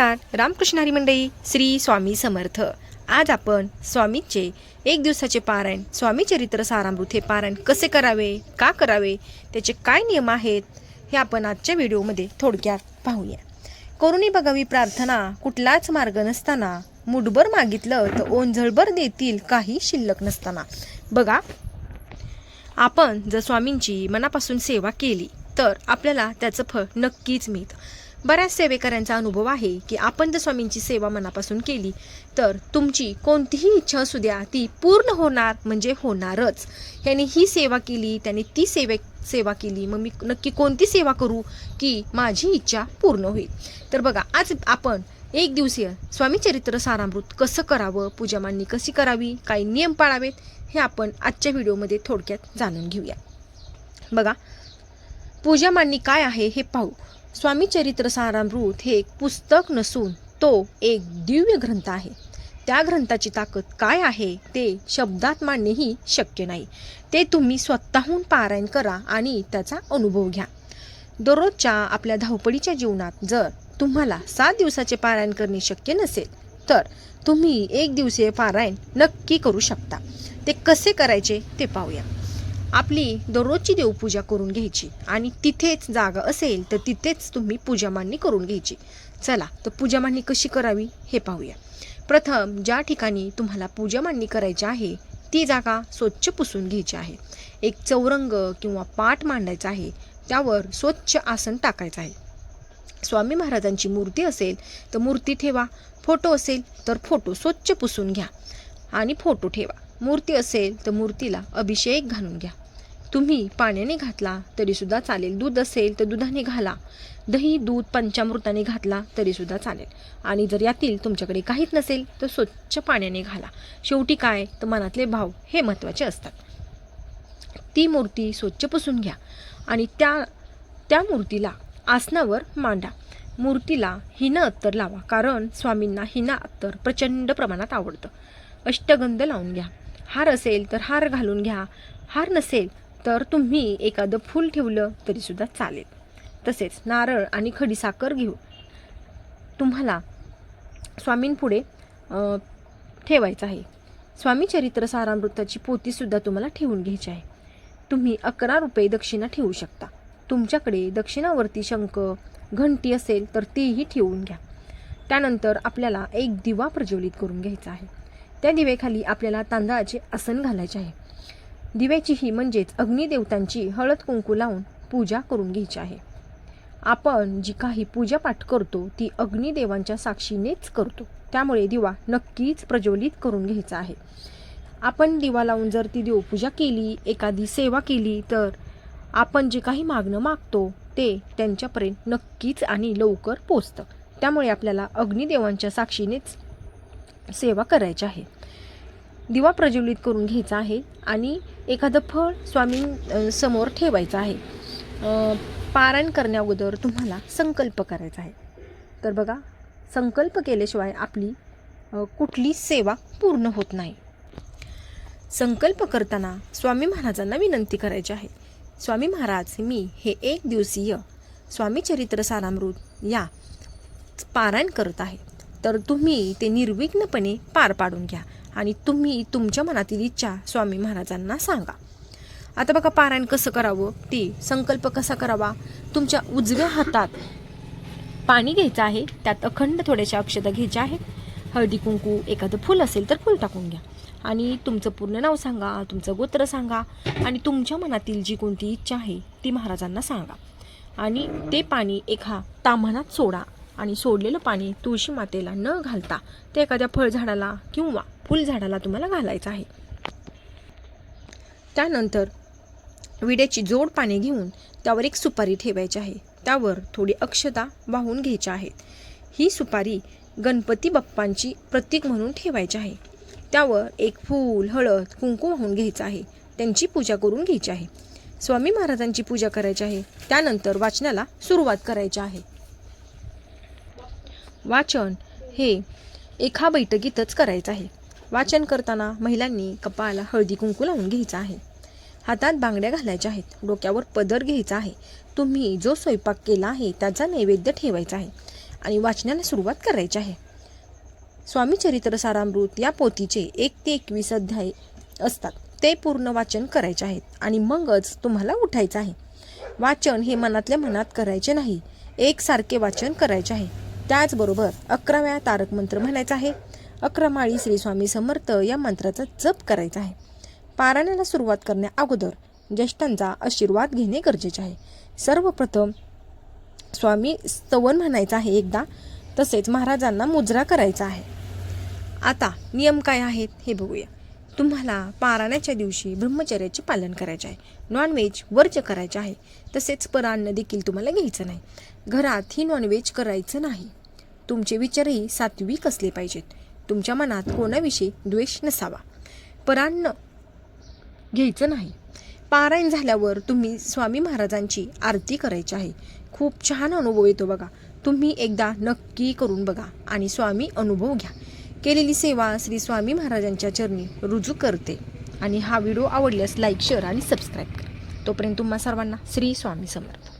नमस्कार रामकृष्ण हरी मंडई श्री स्वामी समर्थ. आज आपण स्वामींचे एक दिवसाचे पारायण स्वामी चरित्र सारामृत हे पारायण कसे करावे का करावे त्याचे काय नियम आहेत हे आपण आजच्या व्हिडिओमध्ये थोडक्यात पाहूया. करुणी बघावी प्रार्थना कुठलाच मार्ग नसताना मुठभर मागितलं तर ओंझळभर देतील काही शिल्लक नसताना. बघा आपण जर स्वामींची मनापासून सेवा केली तर आपल्याला त्याचं फळ नक्कीच मिळतं. बऱ्याच सेवेकऱ्यांचा अनुभव आहे की आपण जर स्वामींची सेवा मनापासून केली तर तुमची कोणतीही इच्छा असू द्या ती पूर्ण होणार म्हणजे होणारच. याने ही सेवा केली त्याने ती सेवे सेवा केली मग मी नक्की कोणती सेवा करू की माझी इच्छा पूर्ण होईल? तर बघा आज आपण एक दिवसीय स्वामी चरित्र सारामृत कसं करावं पूजा मांडणी कशी करावी काही नियम पाळावेत हे आपण आजच्या व्हिडिओमध्ये थोडक्यात जाणून घेऊया. बघा पूजा मांडणी काय आहे हे पाहू. स्वामी चरित्र सारामृत हे एक पुस्तक नसून तो एक दिव्य ग्रंथ आहे. त्या ग्रंथाची ताकद काय आहे ते शब्दात मांडणेही शक्य नाही. ते तुम्ही स्वतःहून पारायण करा आणि त्याचा अनुभव घ्या. दररोजच्या आपल्या धावपळीच्या जीवनात जर तुम्हाला सात दिवसाचे पारायण करणे शक्य नसेल तर तुम्ही एक दिवसीय पारायण नक्की करू शकता. ते कसे करायचे ते पाहूया. आपली दररोजची देवपूजा करून घ्यायची. आणि तिथेच जागा असेल तर तिथेच तुम्ही पूजा मांडणी करून घ्यायची. चला तर पूजा मांडणी कशी करावी हे पाहूया. प्रथम ज्या ठिकाणी तुम्हाला पूजा मांडणी करायची आहे ती जागा स्वच्छ पुसून घ्यायची आहे. एक चौरंग किंवा पाट मांडायचा आहे त्यावर स्वच्छ आसन टाकायचं आहे. स्वामी महाराजांची मूर्ती असेल तर मूर्ती ठेवा. फोटो असेल तर फोटो स्वच्छ पुसून घ्या. आणि फोटो ठेवा. मूर्ती असेल तर मूर्तीला अभिषेक घालून घ्या. तुम्ही पाण्याने घातला तरीसुद्धा चालेल. दूध असेल तर दुधाने घाला. दही दूध पंचामृताने घातला तरीसुद्धा चालेल. आणि जर यातील तुमच्याकडे काहीच नसेल तर स्वच्छ पाण्याने घाला. शेवटी काय? तर मनातले भाव हे महत्त्वाचे असतात. ती मूर्ती स्वच्छ पुसून घ्या आणि त्या त्या मूर्तीला आसनावर मांडा. मूर्तीला हिन अत्तर लावा. कारण स्वामींना हिना अत्तर प्रचंड प्रमाणात आवडतं. अष्टगंध लावून घ्या. हार असेल तर हार घालून घ्या. हार नसेल तर तुम्ही एखादं फूल ठेवलं तरीसुद्धा चालेल. तसेच नारळ आणि खडीसाखर घेऊ. तुम्हाला स्वामींपुढे ठेवायचं आहे. स्वामी चरित्र सारामृताची पोतीसुद्धा तुम्हाला ठेवून घ्यायची आहे. तुम्ही अकरा रुपये दक्षिणा ठेवू शकता. तुमच्याकडे दक्षिणावरती शंख घंटी असेल तर तेही ठेवून घ्या. त्यानंतर आपल्याला एक दिवा प्रज्वलित करून घ्यायचा आहे. त्या दिवेखाली आपल्याला तांदळाचे आसन घालायचे आहे. दिव्याची ही म्हणजेच अग्निदेवतांची हळद कुंकू लावून पूजा करून घ्यायची आहे. आपण जी काही पूजा पाठ करतो ती अग्निदेवांच्या साक्षीनेच करतो. त्यामुळे दिवा नक्कीच प्रज्वलित करून घ्यायचा आहे. आपण दिवा लावून जर ती देवपूजा केली एखादी सेवा केली तर आपण जे काही मागणं मागतो ते त्यांच्यापर्यंत नक्कीच आणि लवकर पोचतं. त्यामुळे आपल्याला अग्निदेवांच्या साक्षीनेच सेवा करायची आहे. दिवा प्रज्वलित करून घ्यायचा आहे आणि एखादं फळ स्वामी समोर ठेवायचं आहे. पारायण करण्याअगोदर तुम्हाला संकल्प करायचा आहे. तर बघा संकल्प केल्याशिवाय आपली कुठली सेवा पूर्ण होत नाही. संकल्प करताना स्वामी महाराजांना विनंती करायची आहे. स्वामी महाराज मी हे एक दिवसीय स्वामी चरित्र सारामृत या पारायण करत आहे. तर तुम्ही ते निर्विघ्नपणे पार पाडून घ्या आणि तुम्ही तुमच्या मनातील इच्छा स्वामी महाराजांना सांगा. आता बघा पारायण कसं करावं? ते संकल्प कसा करावा? तुमच्या उजव्या हातात पाणी घ्यायचं आहे त्यात अखंड थोड्याशा अक्षता घ्यायच्या आहेत हळदी कुंकू एखादं फुल असेल तर फुल टाकून घ्या. आणि तुमचं पूर्ण नाव सांगा तुमचं गोत्र सांगा आणि तुमच्या मनातील जी कोणती इच्छा आहे ती महाराजांना सांगा. आणि ते पाणी एका ताम्हणात सोडा. आणि सोडलेलं पाणी तुळशी मातेला न घालता ते एखाद्या फळझाडाला किंवा फुलझाडाला तुम्हाला घालायचं आहे. त्यानंतर विड्याची जोड पाने घेऊन त्यावर एक सुपारी ठेवायची आहे. त्यावर थोडी अक्षता वाहून घ्यायच्या आहेत. ही सुपारी गणपती बाप्पांची प्रतीक म्हणून ठेवायची आहे. त्यावर एक फूल हळद कुंकू वाहून घ्यायचं आहे. त्यांची पूजा करून घ्यायची आहे. स्वामी महाराजांची पूजा करायची आहे. त्यानंतर वाचनाला सुरुवात करायची आहे. वाचन हे एका बैठकीतच करायचं आहे. वाचन करताना महिलांनी कपाळाला हळदी कुंकू लावून घ्यायचं आहे. हातात बांगड्या घालायच्या आहेत. डोक्यावर पदर घ्यायचा आहे. तुम्ही जो स्वयंपाक केला आहे त्याचा नैवेद्य ठेवायचा आहे आणि वाचनाला सुरुवात करायची आहे. स्वामी चरित्र सारामृत या पोथीचे एक ते एकवीस अध्याय असतात. ते पूर्ण वाचन करायचे आहेत आणि मगच तुम्हाला उठायचं आहे. वाचन हे मनातल्या मनात करायचे नाही. एकसारखे वाचन करायचे आहे. त्याचबरोबर अकराव्या तारक मंत्र म्हणायचा आहे. अकरा माळी श्री स्वामी समर्थ या मंत्राचा जप करायचा आहे. पारायणाला सुरुवात करण्या अगोदर ज्येष्ठांचा आशीर्वाद घेणे गरजेचे आहे. सर्वप्रथम स्वामी स्तवन म्हणायचं आहे एकदा तसेच महाराजांना मुजरा करायचा आहे. आता नियम काय आहेत हे बघूया. तुम्हाला पारायणाच्या दिवशी ब्रह्मचर्याचे पालन करायचे आहे. नॉनव्हेज वर्ज करायचे आहे. तसेच परान्न देखील तुम्हाला घ्यायचं नाही. घरात ही नॉनव्हेज करायचं नाही. तुमचे विचारही सात्विक असले पाहिजेत. तुमच्या मनात कोणाविषयी द्वेष नसावा. परान्न घ्यायचं नाही. पारायण झाल्यावर तुम्ही स्वामी महाराजांची आरती करायची आहे. खूप छान अनुभव येतो बघा. तुम्ही एकदा नक्की करून बघा आणि स्वामी अनुभव घ्या. केलेली सेवा श्री स्वामी महाराजांच्या चरणी रुजू करते. आणि हा व्हिडिओ आवडल्यास लाईक शेअर आणि सबस्क्राईब करा. तोपर्यंत तुम्हा सर्वांना श्री स्वामी समर्थ.